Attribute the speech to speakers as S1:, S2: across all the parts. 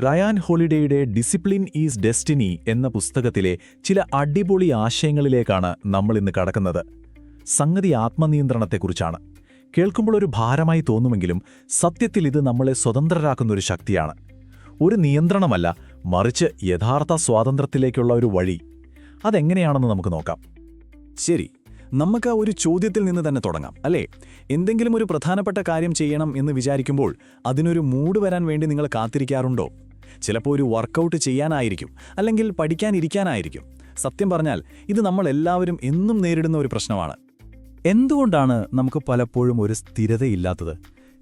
S1: Ryan ഹോളിഡേയുടെ discipline is destiny എന്ന പുസ്തകത്തിലെ ചില അടിപൊളി ആശയങ്ങളിലേക്കാണ് നമ്മൾ ഇന്ന് കടക്കുന്നത്. സംഗതി ആത്മനിയന്ത്രണത്തെക്കുറിച്ചാണ്. കേൾക്കുമ്പോൾ ഒരു ഭാരമായി തോന്നുമെങ്കിലും സത്യത്തിൽ ഇത് നമ്മളെ സ്വതന്ത്രരാക്കുന്ന ഒരു ശക്തിയാണ്. ഒരു നിയന്ത്രണമല്ല മറിച്ച് യഥാർത്ഥ സ്വാതന്ത്ര്യത്തിലേക്കുള്ള ഒരു വഴി. അതെങ്ങനെയാണെന്ന് നമുക്ക് നോക്കാം.
S2: ശരി നമുക്ക് ആ ഒരു ചോദ്യത്തിൽ നിന്ന് തന്നെ തുടങ്ങാം അല്ലേ? എന്തെങ്കിലും ഒരു പ്രധാനപ്പെട്ട കാര്യം ചെയ്യണം എന്ന് വിചാരിക്കുമ്പോൾ അതിനൊരു മൂഡ് വരാൻ വേണ്ടി നിങ്ങൾ കാത്തിരിക്കാറുണ്ടോ? ചിലപ്പോൾ ഒരു വർക്കൗട്ട് ചെയ്യാനായിരിക്കും അല്ലെങ്കിൽ പഠിക്കാനിരിക്കാനായിരിക്കും. സത്യം പറഞ്ഞാൽ ഇത് നമ്മൾ എല്ലാവരും എന്നും നേരിടുന്ന ഒരു പ്രശ്നമാണ്.
S3: എന്തുകൊണ്ടാണ് നമുക്ക് പലപ്പോഴും ഒരു സ്ഥിരതയില്ലാത്തത്?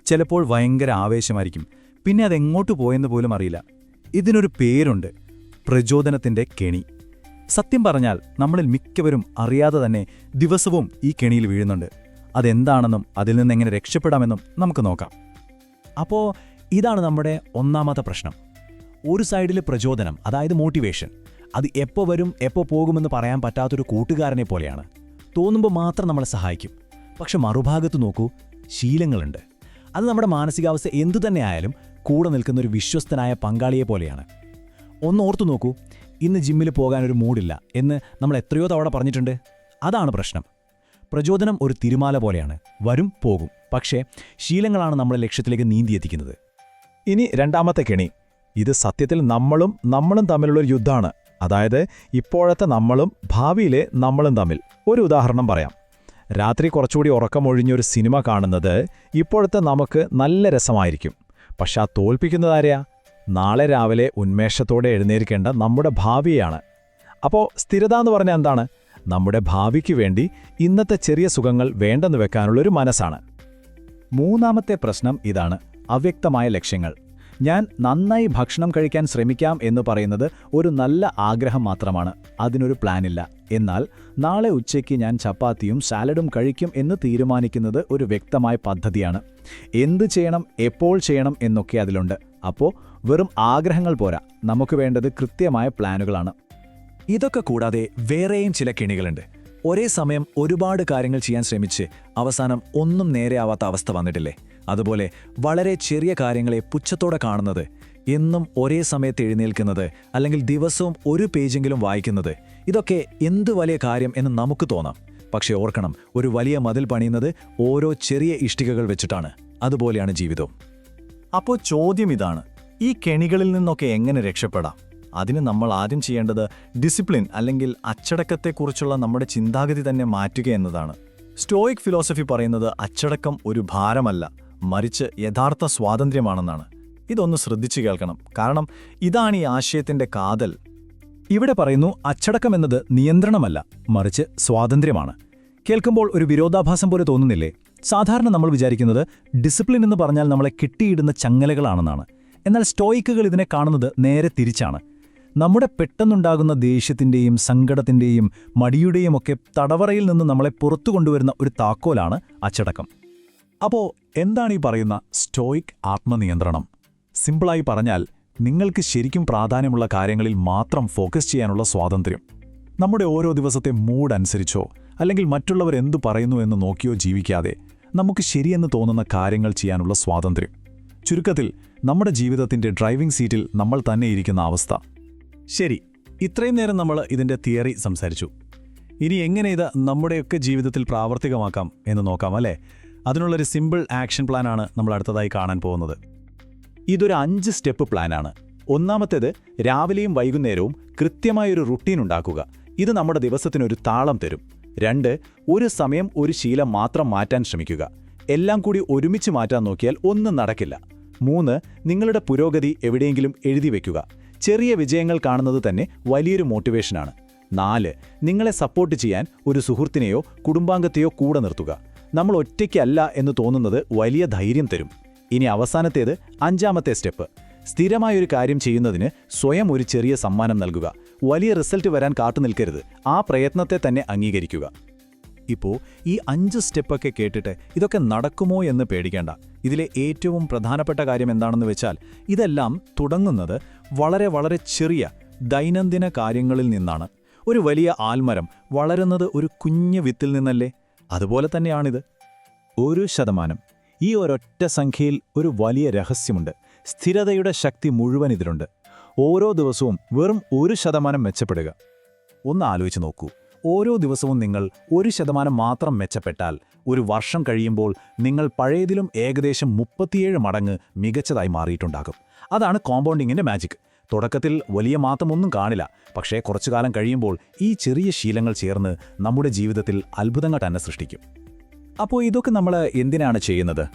S3: ചിലപ്പോൾ ഭയങ്കര ആവേശമായിരിക്കും. പിന്നെ അതെങ്ങോട്ട് പോയെന്ന് പോലും അറിയില്ല. ഇതിനൊരു പേരുണ്ട് പ്രചോദനത്തിന്റെ കെണി. സത്യം പറഞ്ഞാൽ നമ്മളിൽ മിക്കവരും അറിയാതെ തന്നെ ദിവസവും ഈ കെണിയിൽ വീഴുന്നുണ്ട്. അതെന്താണെന്നും അതിൽ നിന്ന് എങ്ങനെ രക്ഷപ്പെടാമെന്നും നമുക്ക് നോക്കാം. അപ്പോൾ ഇതാണ് നമ്മുടെ ഒന്നാമത്തെ പ്രശ്നം. ഒരു സൈഡിൽ പ്രചോദനം അതായത് മോട്ടിവേഷൻ. അത് എപ്പോൾ വരും എപ്പോൾ പോകുമെന്ന് പറയാൻ പറ്റാത്തൊരു കൂട്ടുകാരനെ പോലെയാണ്. തോന്നുമ്പോൾ മാത്രം നമ്മളെ സഹായിക്കും. പക്ഷെ മറുഭാഗത്ത് നോക്കൂ ശീലങ്ങളുണ്ട്. അത് നമ്മുടെ മാനസികാവസ്ഥ എന്തു തന്നെ ആയാലും കൂടെ നിൽക്കുന്ന ഒരു വിശ്വസ്തനായ പങ്കാളിയെ പോലെയാണ്. ഒന്ന് ഓർത്തു നോക്കൂ ഇന്ന് ജിമ്മിൽ പോകാൻ പോകാനൊരു മൂഡില്ല എന്ന് നമ്മൾ എത്രയോ തവണ പറഞ്ഞിട്ടുണ്ട്. അതാണ് പ്രശ്നം. പ്രചോദനം ഒരു തിരുമാല പോലെയാണ്. വരും പോകും. പക്ഷേ ശീലങ്ങളാണ് നമ്മളെ ലക്ഷ്യത്തിലേക്ക് നീന്തിയെത്തിക്കുന്നത്.
S1: ഇനി രണ്ടാമത്തെ കെണി. ഇത് സത്യത്തിൽ നമ്മളും നമ്മളും തമ്മിലുള്ള ഒരു യുദ്ധമാണ്. അതായത് ഇപ്പോഴത്തെ നമ്മളും ഭാവിയിലെ നമ്മളും തമ്മിൽ. ഒരു ഉദാഹരണം പറയാം. രാത്രി കുറച്ചുകൂടി ഉറക്കമൊഴിഞ്ഞൊരു സിനിമ കാണുന്നത് ഇപ്പോഴത്തെ നമുക്ക് നല്ല രസമായിരിക്കും. പക്ഷെ ആ തോൽപ്പിക്കുന്നതാരെയാ നാളെ രാവിലെ ഉന്മേഷത്തോടെ എഴുന്നേൽക്കേണ്ട നമ്മുടെ ഭാവിയാണ്. അപ്പോൾ സ്ഥിരത എന്ന് പറഞ്ഞാൽ എന്താണ്? നമ്മുടെ ഭാവിക്ക് വേണ്ടി ഇന്നത്തെ ചെറിയ സുഖങ്ങൾ വേണ്ടെന്ന് വെക്കാനുള്ളൊരു മനസ്സാണ്. മൂന്നാമത്തെ പ്രശ്നം ഇതാണ് അവ്യക്തമായ ലക്ഷ്യങ്ങൾ. ഞാൻ നന്നായി ഭക്ഷണം കഴിക്കാൻ ശ്രമിക്കാം എന്ന് പറയുന്നത് ഒരു നല്ല ആഗ്രഹം മാത്രമാണ് അതിനൊരു പ്ലാനില്ല. എന്നാൽ നാളെ ഉച്ചയ്ക്ക് ഞാൻ ചപ്പാത്തിയും സാലഡും കഴിക്കും എന്ന് തീരുമാനിക്കുന്നത് ഒരു വ്യക്തമായ പദ്ധതിയാണ്. എന്ത് ചെയ്യണം എപ്പോൾ ചെയ്യണം എന്നൊക്കെ അതിലുണ്ട്. അപ്പോൾ വെറും ആഗ്രഹങ്ങൾ പോരാ. നമുക്ക് വേണ്ടത് കൃത്യമായ പ്ലാനുകളാണ്.
S2: ഇതൊക്കെ കൂടാതെ വേറെയും ചില കെണികളുണ്ട്. ഒരേ സമയം ഒരുപാട് കാര്യങ്ങൾ ചെയ്യാൻ ശ്രമിച്ച് അവസാനം ഒന്നും നേരെയാവാത്ത അവസ്ഥ വന്നിട്ടില്ലേ? അതുപോലെ വളരെ ചെറിയ കാര്യങ്ങളെ പുച്ഛത്തോടെ കാണുന്നത് എന്നും ഒരേ സമയത്ത് എഴുന്നേൽക്കുന്നത് അല്ലെങ്കിൽ ദിവസവും ഒരു പേജെങ്കിലും വായിക്കുന്നത് ഇതൊക്കെ എന്ത് വലിയ കാര്യം എന്ന് നമുക്ക് തോന്നാം. പക്ഷേ ഓർക്കണം ഒരു വലിയ മതിൽ പണിയുന്നത് ഓരോ ചെറിയ ഇഷ്ടികകൾ വെച്ചിട്ടാണ്. അതുപോലെയാണ് ജീവിതവും.
S3: അപ്പോൾ ചോദ്യം ഇതാണ്. ഈ കെണികളിൽ നിന്നൊക്കെ എങ്ങനെ രക്ഷപ്പെടാം? അതിന് നമ്മൾ ആദ്യം ചെയ്യേണ്ടത് ഡിസിപ്ലിൻ അല്ലെങ്കിൽ അച്ചടക്കത്തെക്കുറിച്ചുള്ള നമ്മുടെ ചിന്താഗതി തന്നെ മാറ്റുക എന്നതാണ്. സ്റ്റോയിക് ഫിലോസഫി പറയുന്നത് അച്ചടക്കം ഒരു ഭാരമല്ല മറിച്ച് യഥാർത്ഥ സ്വാതന്ത്ര്യമാണെന്നാണ്. ഇതൊന്ന് ശ്രദ്ധിച്ചു കേൾക്കണം. കാരണം ഇതാണ് ഈ ആശയത്തിന്റെ കാതൽ. ഇവിടെ പറയുന്നു അച്ചടക്കം എന്നത് നിയന്ത്രണമല്ല മറിച്ച് സ്വാതന്ത്ര്യമാണ്. കേൾക്കുമ്പോൾ ഒരു വിരോധാഭാസം പോലെ തോന്നുന്നില്ലേ? സാധാരണ നമ്മൾ വിചാരിക്കുന്നത് ഡിസിപ്ലിൻ എന്ന് പറഞ്ഞാൽ നമ്മളെ കിട്ടിയിടുന്ന ചങ്ങലകളാണെന്നാണ്. എന്നാൽ സ്റ്റോയിക്കുകൾ ഇതിനെ കാണുന്നത് നേരെ തിരിച്ചാണ്. നമ്മുടെ പെട്ടെന്നുണ്ടാകുന്ന ദേഷ്യത്തിന്റെയും സങ്കടത്തിന്റെയും മടിയുടെയും ഒക്കെ തടവറയിൽ നിന്ന് നമ്മളെ പുറത്തു കൊണ്ടുവരുന്ന ഒരു താക്കോലാണ് അച്ചടക്കം. അപ്പോൾ എന്താണ് ഈ പറയുന്ന സ്റ്റോയിക് ആത്മനിയന്ത്രണം? സിമ്പിളായി പറഞ്ഞാൽ നിങ്ങൾക്ക് ശരിക്കും പ്രാധാന്യമുള്ള കാര്യങ്ങളിൽ മാത്രം ഫോക്കസ് ചെയ്യാനുള്ള സ്വാതന്ത്ര്യം. നമ്മുടെ ഓരോ ദിവസത്തെ മൂഡ് അനുസരിച്ചോ അല്ലെങ്കിൽ മറ്റുള്ളവർ എന്തു പറയുന്നു എന്ന് നോക്കിയോ ജീവിക്കാതെ നമുക്ക് ശരിയെന്ന് തോന്നുന്ന കാര്യങ്ങൾ ചെയ്യാനുള്ള സ്വാതന്ത്ര്യം. ചുരുക്കത്തിൽ നമ്മുടെ ജീവിതത്തിന്റെ ഡ്രൈവിംഗ് സീറ്റിൽ നമ്മൾ തന്നെ ഇരിക്കുന്ന അവസ്ഥ. ശരി ഇത്രയും നേരം നമ്മൾ ഇതിന്റെ തിയറി സംസാരിച്ചു. ഇനി എങ്ങനെ ഇത് നമ്മുടെയൊക്കെ ജീവിതത്തിൽ പ്രാവർത്തികമാക്കാം എന്ന് നോക്കാം അല്ലേ? അതിനുള്ളൊരു സിമ്പിൾ ആക്ഷൻ പ്ലാനാണ് നമ്മൾ അടുത്തതായി കാണാൻ പോകുന്നത്. ഇതൊരു അഞ്ച് സ്റ്റെപ്പ് പ്ലാനാണ് ഒന്നാമത്തേത് രാവിലെയും വൈകുന്നേരവും കൃത്യമായൊരു റുട്ടീൻ ഉണ്ടാക്കുക. ഇത് നമ്മുടെ ദിവസത്തിനൊരു താളം തരും. രണ്ട് ഒരു സമയം ഒരു ശീലം മാത്രം മാറ്റാൻ ശ്രമിക്കുക. എല്ലാം കൂടി ഒരുമിച്ച് മാറ്റാൻ നോക്കിയാൽ ഒന്നും നടക്കില്ല. മൂന്ന് നിങ്ങളുടെ പുരോഗതി എവിടെയെങ്കിലും എഴുതി വയ്ക്കുക ചെറിയ വിജയങ്ങൾ കാണുന്നത് തന്നെ വലിയൊരു മോട്ടിവേഷനാണ് നാല് നിങ്ങളെ സപ്പോർട്ട് ചെയ്യാൻ ഒരു സുഹൃത്തിനെയോ കുടുംബാംഗത്തെയോ കൂടെ നിർത്തുക. നമ്മൾ ഒറ്റയ്ക്കല്ല എന്ന് തോന്നുന്നത് വലിയ ധൈര്യം തരും. ഇനി അവസാനത്തേത് അഞ്ചാമത്തെ സ്റ്റെപ്പ്. സ്ഥിരമായൊരു കാര്യം ചെയ്യുന്നതിന് സ്വയം ഒരു ചെറിയ സമ്മാനം നൽകുക. വലിയ റിസൾട്ട് വരാൻ കാത്തു നിൽക്കരുത്. ആ പ്രയത്നത്തെ തന്നെ അംഗീകരിക്കുക. ഇപ്പോൾ ഈ അഞ്ച് സ്റ്റെപ്പൊക്കെ കേട്ടിട്ട് ഇതൊക്കെ നടക്കുമോ എന്ന് പേടിക്കേണ്ട. ഇതിലെ ഏറ്റവും പ്രധാനപ്പെട്ട കാര്യം എന്താണെന്ന് വെച്ചാൽ ഇതെല്ലാം തുടങ്ങുന്നത് വളരെ വളരെ ചെറിയ ദൈനംദിന കാര്യങ്ങളിൽ നിന്നാണ്. ഒരു വലിയ ആൽമരം വളരുന്നത് ഒരു കുഞ്ഞു വിത്തിൽ നിന്നല്ലേ? അതുപോലെ തന്നെയാണിത്. ഒരു ശതമാനം. ഈ ഒരൊറ്റ സംഖ്യയിൽ ഒരു വലിയ രഹസ്യമുണ്ട്.
S4: സ്ഥിരതയുടെ ശക്തി മുഴുവൻ ഇതിലുണ്ട്. ഓരോ ദിവസവും വെറും ഒരു ശതമാനം മെച്ചപ്പെടുക. ഒന്ന് ആലോചിച്ച് നോക്കൂ. ഓരോ ദിവസവും നിങ്ങൾ ഒരു ശതമാനം മാത്രം മെച്ചപ്പെട്ടാൽ ഒരു വർഷം കഴിയുമ്പോൾ നിങ്ങൾ പഴയതിലും ഏകദേശം മുപ്പത്തിയേഴ് മടങ്ങ് മികച്ചതായി മാറിയിട്ടുണ്ടാകും. അതാണ് കോമ്പൗണ്ടിങ്ങിന്റെ മാജിക്. തുടക്കത്തിൽ വലിയ മാറ്റമൊന്നും കാണില്ല. പക്ഷേ കുറച്ചു കാലം കഴിയുമ്പോൾ ഈ ചെറിയ ശീലങ്ങൾ ചേർന്ന് നമ്മുടെ ജീവിതത്തിൽ അത്ഭുതങ്ങൾ തന്നെ സൃഷ്ടിക്കും. അപ്പോൾ ഇതൊക്കെ നമ്മൾ എന്തിനാണ് ചെയ്യുന്നത്?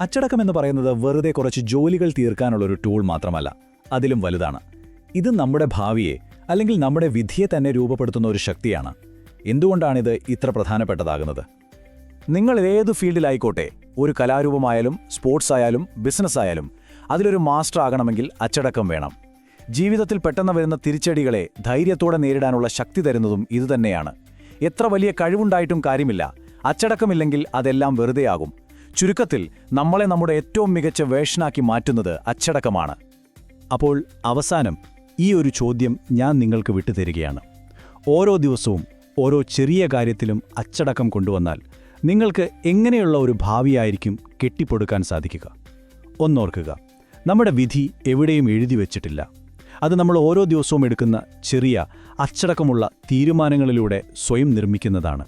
S4: അച്ചടക്കം എന്ന് പറയുന്നത് വെറുതെ കുറച്ച് ജോലികൾ തീർക്കാനുള്ളൊരു ടൂൾ മാത്രമല്ല. അതിലും വലുതാണ്. ഇത് നമ്മുടെ ഭാവിയെ അല്ലെങ്കിൽ നമ്മുടെ വിധിയെ തന്നെ രൂപപ്പെടുത്തുന്ന ഒരു ശക്തിയാണ്. എന്തുകൊണ്ടാണിത് ഇത്ര പ്രധാനപ്പെട്ടതാകുന്നത്? നിങ്ങൾ ഏത് ഫീൽഡിലായിക്കോട്ടെ ഒരു കലാരൂപമായാലും സ്പോർട്സ് ആയാലും ബിസിനസ് ആയാലും അതിലൊരു മാസ്റ്റർ ആകണമെങ്കിൽ അച്ചടക്കം വേണം. ജീവിതത്തിൽ പെട്ടെന്ന് വരുന്ന തിരിച്ചടികളെ ധൈര്യത്തോടെ നേരിടാനുള്ള ശക്തി തരുന്നതും ഇതുതന്നെയാണ് എത്ര വലിയ കഴിവുണ്ടായിട്ടും കാര്യമില്ല. അച്ചടക്കമില്ലെങ്കിൽ അതെല്ലാം വെറുതെയാകും. ചുരുക്കത്തിൽ നമ്മളെ നമ്മുടെ ഏറ്റവും മികച്ച വേഷനാക്കി മാറ്റുന്നത് അച്ചടക്കമാണ്. അപ്പോൾ അവസാനം ഈ ഒരു ചോദ്യം ഞാൻ നിങ്ങൾക്ക് വിട്ടുതരികയാണ്. ഓരോ ദിവസവും ഓരോ ചെറിയ കാര്യത്തിലും അച്ചടക്കം കൊണ്ടുവന്നാൽ നിങ്ങൾക്ക് എങ്ങനെയുള്ള ഒരു ഭാവിയായിരിക്കും കെട്ടിപ്പൊടുക്കാൻ സാധിക്കുക? ഒന്നോർക്കുക. നമ്മുടെ വിധി എവിടെയും എഴുതി വച്ചിട്ടില്ല. അത് നമ്മൾ ഓരോ ദിവസവും എടുക്കുന്ന ചെറിയ അച്ചടക്കമുള്ള തീരുമാനങ്ങളിലൂടെ സ്വയം നിർമ്മിക്കുന്നതാണ്.